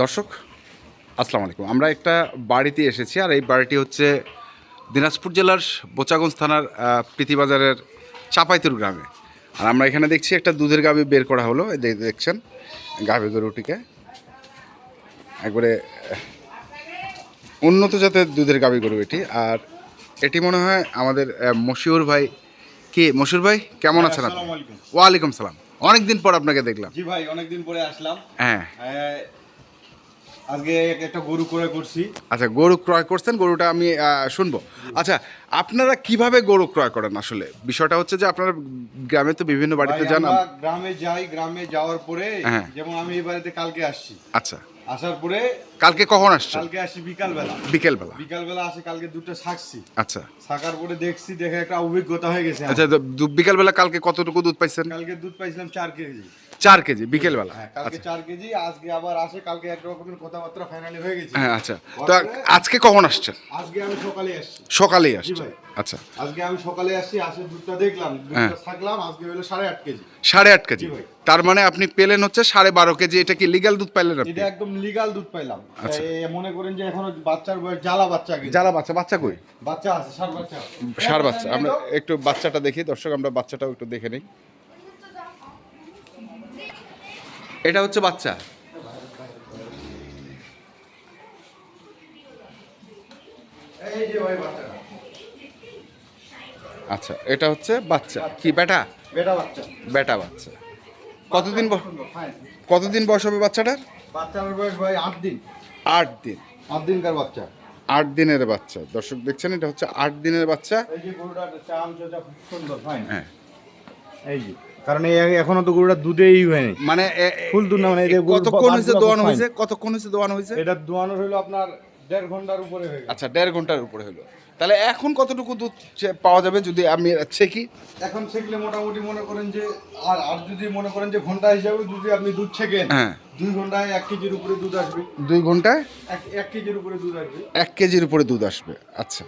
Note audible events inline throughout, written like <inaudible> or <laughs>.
দর্শক আসসালামু আলাইকুম। আমরা একটা বাড়িতে এসেছি আর এই বাড়িটি হচ্ছে দিনাজপুর জেলার বোচাগঞ্জ থানার প্রীতিবাজারের চাপাইতুর গ্রামে। আর আমরা এখানে দেখছি একটা দুধের গাভি বের করা হলো দেখছেন গাভি গরুটিকে। একবারে উন্নত জাতের দুধের গাভি গরু এটি। আর এটি মনে হয় আমাদের মশিউর ভাই কে? মশিউর ভাই কেমন আছেন আপনি? ওয়ালাইকুম সালাম। অনেকদিন পর আপনাকে দেখলাম। জি ভাই অনেকদিন পরে আসলাম। হ্যাঁ। আজকে একটা গরু করে করছি। আচ্ছা গরু ক্রয় করছেন গরুটা আমি শুনব। আচ্ছা আপনারা কীভাবে গরু ক্রয় করেন আসলে? বিষয়টা হচ্ছে যে আপনারা গ্রামে তো বিভিন্ন বাড়িতে যান। গ্রামে যাই গ্রামে যাওয়ার পরে হ্যাঁ। যেমন আমি এই বাড়িতে কালকে আসছি। আচ্ছা। আসার পরে কালকে কখন আসছেন? কালকে আসি বিকাল বেলা বিকেলবেলা বিকাল বেলা আসে কালকে দুটো শাকছি আচ্ছা। শাকার পরে দেখছি দেখে একটা অভিজ্ঞতা হয়ে গেছে আচ্ছা বিকেলবেলা কালকে কতটুকু দুধ পাইছেন? কালকে দুধ পাইছিলাম চার কেজি। চার কেজি বিকেলবেলা। হ্যাঁ কালকে আচ্ছা। চার কেজি আজকে আবার আসে কালকে এক রকমের কথাবার্তা ফাইনালি হয়ে গেছে। হ্যাঁ আচ্ছা। তো আজকে কখন আসছেন? আজকে আমি সকালে আসছি। সকালেই আসছেন। ভাই। আচ্ছা। আজকে আমি সকালে আসছি আসে দুধটা দেখলাম হ্যাঁ। দুধটা থাকলাম আজকে হলো সাড়ে আট কেজি। সাড়ে আট কেজি। তার মানে আপনি পেলেন হচ্ছে সাড়ে বারো কেজি এটা কি লিগাল দুধ পাইলেন আপনি? এটা একদম লিগাল দুধ পাইলাম। আচ্ছা। মনে করেন যে এখনও বাচ্চার বয়স জ্বালা বাচ্চা। যারা বাচ্চা বাচ্চা কই? বাচ্চা আছে সার বাচ্চা সার বাচ্চা আমরা একটু বাচ্চাটা দেখি দর্শক আমরা বাচ্চাটাও একটু দেখে নিই। এটা হচ্ছে বাচ্চা। আচ্ছা এটা হচ্ছে বাচ্চা। কি বেটা বেটা বাচ্চা। বেটা বাচ্চা। কতদিন। কতদিন বয়স হবে বাচ্চাটার? বাচ্চার বয়স ভাই আট দিন। আট দিন। আট দিনকার বাচ্চা। আট দিনের বাচ্চা। দর্শক দেখছেন এটা হচ্ছে আট দিনের বাচ্চা। এই যে গরুটার চাম চোচা সুন্দর হ্যাঁ। এই যে। কারণ এই এখনও তো গরুটা দুধেই হয়নি। মানে ফুল দুধ না, মানে কতক্ষণ হয়েছে দোয়ানো হয়েছে? কতক্ষণ হয়েছে দোয়ানো হয়েছে? এটা দোয়ানো হলো আপনার দেড় ঘণ্টার উপরে হয়ে গেছে। আচ্ছা দেড় ঘণ্টার উপরে হলো। তাহলে এখন কতটুকু দুধ পাওয়া যাবে যদি আমি ছেকি? এখন ছেকলে মোটামুটি মনে করেন যে আর আর যদি মনে করেন যে ঘণ্টা হিসাবে যদি আপনি দুধ ছেকেন হ্যাঁ। দুই ঘন্টায় এক কেজির উপরে দুধ আসবে। দুই ঘন্টায়? এক কেজির উপরে দুধ আসবে। এক কেজির উপরে দুধ আসবে আচ্ছা।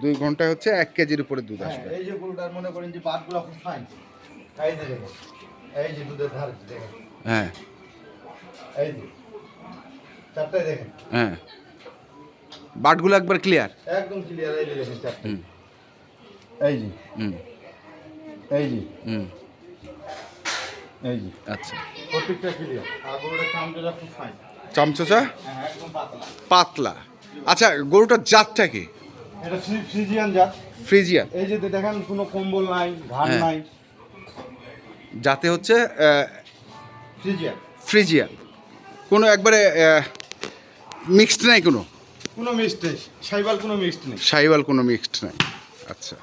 দুই ঘন্টায় হচ্ছে এক কেজির উপরে দুধ হ্যাঁ, আসবে। এই যে গরুটার মনে করেন যে খুব ফাইন এই যে দেখেন এই যে দুধের ধার দেখেন। হ্যাঁ। এই যে চারটায় দেখেন। হ্যাঁ। বাটগুলো একবার ক্লিয়ার একদম ক্লিয়ার এই যে দেখেন চারটে। এই যে। হুম। এই যে। হুম। এই যে। আচ্ছা। প্রত্যেকটা ক্লিয়ার আর খুব ফাইন চামচোচা হ্যাঁ একদম পাতলা। পাতলা। আচ্ছা গরুটার জাতটা কি? এটা ফ্রি- ফ্রিজিয়ান জাত। ফ্রিজিয়ান। এই যে দেখেন কোনো কম্বল নাই ঘাম হ্যাঁ। নাই। যাতে হচ্ছে ফ্রিজিয়ান। ফ্রিজিয়ান। কোনো একবারে মিক্সড নাই কোনো? কোনো মিক্সড নেই। সাইবাল কোনো মিক্সড নেই। সাইবাল কোনো মিক্সড নাই। আচ্ছা।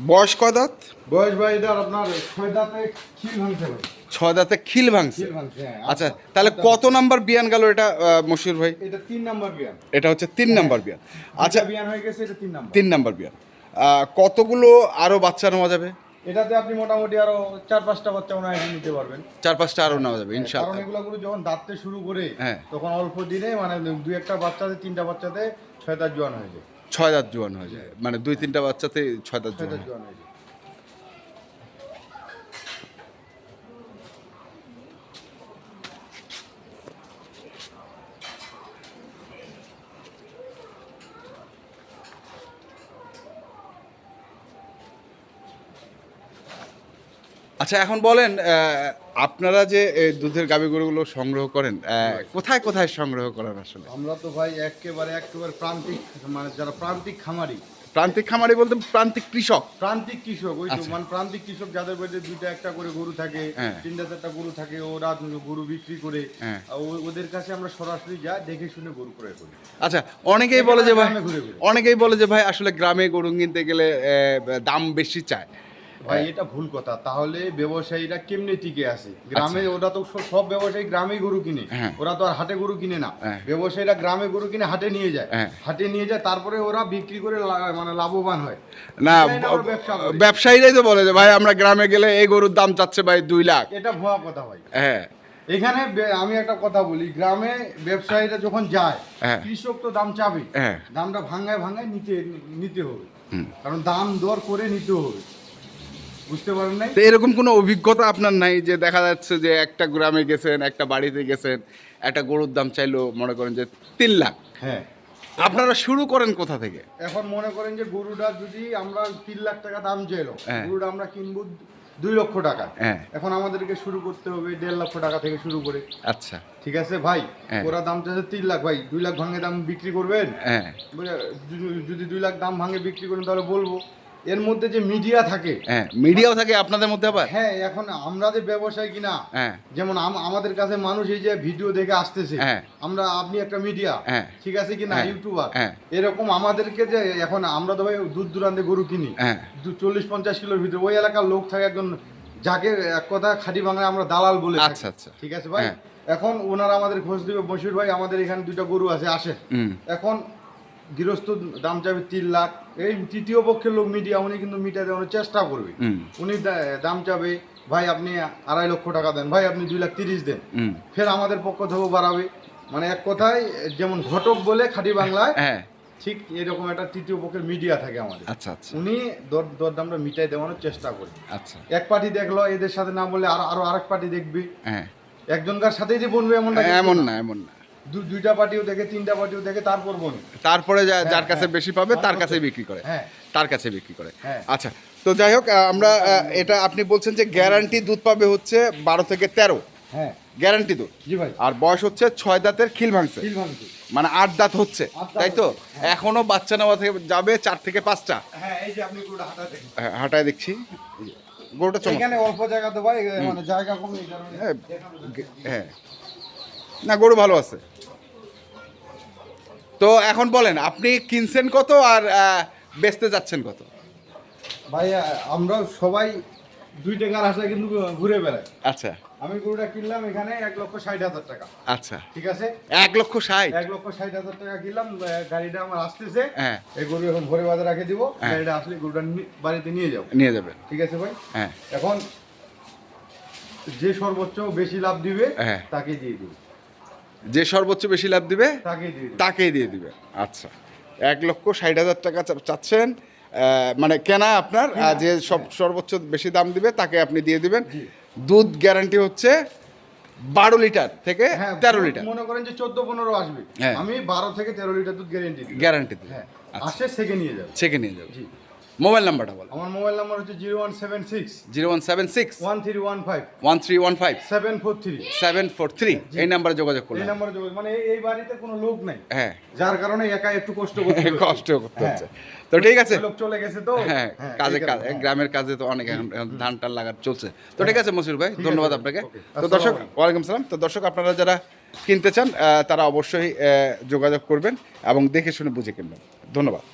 বয়স কয় দাঁত? বয়স ভাই এটার আপনার ছয় দাঁতে খিল হবে ছয় দাঁতে খিল ভাঙছে? ভাঙছে হ্যাঁ। আচ্ছা তাহলে কত নাম্বার বিয়ান গেল এটা মশিউর ভাই? এটা তিন নাম্বার বিয়ান। এটা হচ্ছে তিন নাম্বার বিয়ান। আচ্ছা বিয়ান হয়ে গেছে এটা তিন নাম্বার। তিন নাম্বার বিয়ান। কতগুলো আরও বাচ্চা নেওয়া যাবে? এটাতে আপনি মোটামুটি আরও চার পাঁচটা বাচ্চা হয় নিতে পারবেন। চার পাঁচটা আরও নেওয়া যাবে কারণ ইনশাআল্লাহ এগুলো যখন দাঁততে শুরু করে হ্যাঁ। তখন অল্প দিনে মানে দুই একটা বাচ্চাতে তিনটা বাচ্চাতে ছয় দাঁত জোয়ান হয়ে যায়। ছয় দাঁত জোয়ান হয়ে যায় মানে দুই, তিনটা বাচ্চাতে ছয় দাঁত জোয়ান হয়। যায় আচ্ছা এখন বলেন আপনারা যে দুধের গাভী গরুগুলো সংগ্রহ করেন কোথায় কোথায় সংগ্রহ করেন আসলে আমরা তো ভাই একেবারে একেবারে প্রান্তিক মানে যারা প্রান্তিক খামারি প্রান্তিক খামারি বলতে প্রান্তিক কৃষক প্রান্তিক কৃষক ওই তো আচ্ছা। মানে প্রান্তিক কৃষক যাদের বাড়িতে দুইটা একটা করে গরু থাকে হ্যাঁ। তিনটা চারটা গরু থাকে ওরা গরু বিক্রি করে হ্যাঁ। ওদের কাছে আমরা সরাসরি যা দেখে শুনে গরু ক্রয় করি আচ্ছা অনেকেই বলে যে ভাই। অনেকেই বলে যে ভাই আসলে গ্রামে গরু কিনতে গেলে দাম বেশি চায় ভাই এটা ভুল কথা তাহলে ব্যবসায়ীরা কেমনে টিকে আছে গ্রামে ওরা তো সব- ব্যবসায়ী গ্রামে গরু কিনে আচ্ছা। হ্যাঁ। ওরা তো আর হাটে গরু কিনে না হ্যাঁ। ব্যবসায়ীরা গ্রামে গরু কিনে হাটে নিয়ে যায় হ্যাঁ। হাটে নিয়ে যায় তারপরে ওরা বিক্রি করে মানে লাভবান হয় না। ব্যবসায়ীরাই তো বলে যে ভাই আমরা গ্রামে গেলে এই গরুর দাম চাচ্ছে ভাই দুই লাখ এটা ভুয়া কথা ভাই হ্যাঁ এখানে আমি একটা কথা বলি গ্রামে ব্যবসায়ীরা যখন যায় হ্যাঁ। কৃষক তো দাম চাবে হ্যাঁ। দামটা ভাঙায় ভাঙায় নিতে নিতে হবে কারণ দাম দর করে নিতে হবে বুঝতে পারেন নাই? তো এরকম কোনো অভিজ্ঞতা আপনার নাই যে দেখা যাচ্ছে যে একটা গ্রামে গেছেন একটা বাড়িতে গেছেন একটা গরুর দাম চাইলো মনে করেন যে তিন লাখ। হ্যাঁ। আপনারা শুরু করেন কোথা থেকে? এখন মনে করেন যে গরুটা যদি আমরা তিন লাখ টাকা দাম চাইলো হ্যাঁ। গরুটা আমরা কিনবো দুই লক্ষ টাকা। হ্যাঁ। এখন আমাদেরকে শুরু করতে হবে দেড় লক্ষ টাকা থেকে শুরু করে। আচ্ছা। ঠিক আছে ভাই? হ্যাঁ। ওরা দাম চাইছে তিন লাখ ভাই। দুই লাখ ভাঙে দাম বিক্রি করবেন? হ্যাঁ। যদি দুই লাখ দাম ভাঙে বিক্রি করেন তাহলে বলব। এর মধ্যে যে মিডিয়া থাকে হ্যাঁ মিডিয়াও থাকে আপনাদের মধ্যে আবার হ্যাঁ এখন আমরা যে ব্যবসায় কিনা হ্যাঁ যেমন আমাদের কাছে মানুষ এই যে ভিডিও দেখে আসতেছে হ্যাঁ। আমরা আপনি একটা মিডিয়া হ্যাঁ। ঠিক আছে কিনা হ্যাঁ। ইউটিউবার হ্যাঁ। এরকম আমাদেরকে যে এখন আমরা তো ভাই দূর দূরান্তে গরু কিনি হ্যাঁ চল্লিশ পঞ্চাশ কিলোর ভিতরে ওই এলাকার লোক থাকে একজন যাকে এক কথা খাঁটি বাংলায় আমরা দালাল বলে আচ্ছা, আচ্ছা। ঠিক আছে ভাই হ্যাঁ। এখন ওনারা আমাদের খোঁজ দিবে বসির ভাই আমাদের এখানে দুইটা গরু আছে আসে এখন গৃহস্থ দাম চাবে তিন লাখ। এই তৃতীয় পক্ষের লোক মিডিয়া উনি কিন্তু মিডিয়া দেওয়ার চেষ্টা করবে। উনি দাম চাবে ভাই আপনি আড়াই লক্ষ টাকা দেন। ভাই আপনি দুই লাখ তিরিশ দেন। ফের আমাদের পক্ষ থেকেও বাড়াবে। মানে এক কথায় যেমন ঘটক বলে খাঁটি বাংলায় হ্যাঁ। ঠিক এরকম একটা তৃতীয় পক্ষের মিডিয়া থাকে আমাদের। আচ্ছা আচ্ছা। উনি দর দর দামটা মিটাই দেওয়ানোর চেষ্টা করে আচ্ছা। এক পার্টি দেখল এদের সাথে না বললে আর আরও আরেক পার্টি দেখবে। হ্যাঁ। একজনকার সাথেই যে বনবে এমন না। এমন না এমন না। দুইটা পার্টিও দেখে তিনটা পার্টিও দেখে তারপর বনবে তারপরে যার হ্যাঁ, কাছে হ্যাঁ। বেশি পাবে তার কাছে বিক্রি করে। হ্যাঁ। তার কাছে বিক্রি করে। হ্যাঁ। আচ্ছা তো যাই হোক আমরা এটা আপনি বলছেন যে গ্যারান্টি দুধ পাবে হচ্ছে বারো থেকে তেরো। হ্যাঁ। গ্যারান্টি দুধ। জি ভাই। আর বয়স হচ্ছে ছয় দাঁতের খিল ভাঙছে। মানে আট দাঁত হচ্ছে তাই তো। এখনও বাচ্চা নেওয়া থেকে যাবে চার থেকে পাঁচটা। হ্যাঁ এই যে আপনি হ্যাঁ, হাঁটায় দেখছি। গরুটা এখানে অল্প জায়গা তো ভাই মানে জায়গা কম হ্যাঁ, হ্যাঁ। না গরু ভালো আছে। তো এখন বলেন আপনি কিনছেন কত আর বেচতে যাচ্ছেন কত? ভাই আমরা সবাই দুই টাকার আশায় কিন্তু ঘুরে বেড়াই। আচ্ছা। আমি গরুটা কিনলাম এখানে এক লক্ষ ষাট হাজার টাকা। আচ্ছা। ঠিক আছে? এক লক্ষ ষাট? এক লক্ষ ষাট হাজার টাকা কিনলাম গাড়িটা আমার আসতেছে। হ্যাঁ। এই গরু এখন ভোরে বাজার রাখে দিব। হ্যাঁ। গাড়িটা আসলে গরুটা বাড়িতে নিয়ে যাব। নিয়ে যাবেন। ঠিক আছে ভাই? হ্যাঁ। এখন যে সর্বোচ্চ বেশি লাভ দিবে হ্যাঁ। তাকে দিয়ে দিব। যে সর্বোচ্চ বেশি লাভ দিবে তাকে দিয়ে তাকেই দিয়ে দিবে। আচ্ছা এক লক্ষ ষাট হাজার টাকা চাচ্ছেন মানে কেনা আপনার যে সব সর্বোচ্চ বেশি দাম দিবে তাকে আপনি দিয়ে দিবেন। দুধ গ্যারান্টি হচ্ছে বারো লিটার থেকে হ্যাঁ তেরো লিটার। মনে করেন যে চোদ্দ পনেরো আসবে। হ্যাঁ। আমি বারো থেকে তেরো লিটার দুধ গ্যারান্টি দিই গ্যারান্টি হ্যাঁ আচ্ছা। আসে সেকে নিয়ে যাবে। চেকে নিয়ে যাবে। মোবাইল নাম্বারটা বলো আমার মোবাইল নাম্বার হচ্ছে zero one seven six zero one seven six one three one five one three one five seven four three seven four three এই নাম্বারে যোগাযোগ এই করলাম নাম্বারে যোগাযোগ মানে এই- এই বাড়িতে কোনো লোক নাই। হ্যাঁ। যার কারণে একা একটু কষ্ট করতে <laughs> কষ্ট করতে হ্যাঁ। হচ্ছে তো ঠিক আছে। লোক চলে গেছে তো। হ্যাঁ হ্যাঁ, কাজে এই হ্যাঁ। গ্রামের কাজে তো অনেক ধান টান লাগার চলছে। তো ঠিক আছে মসির ভাই ধন্যবাদ আপনাকে। তো দর্শক ওয়ালাইকুম সালাম। তো দর্শক আপনারা যারা কিনতে চান তারা অবশ্যই যোগাযোগ করবেন এবং দেখে শুনে বুঝে কিনবেন। ধন্যবাদ।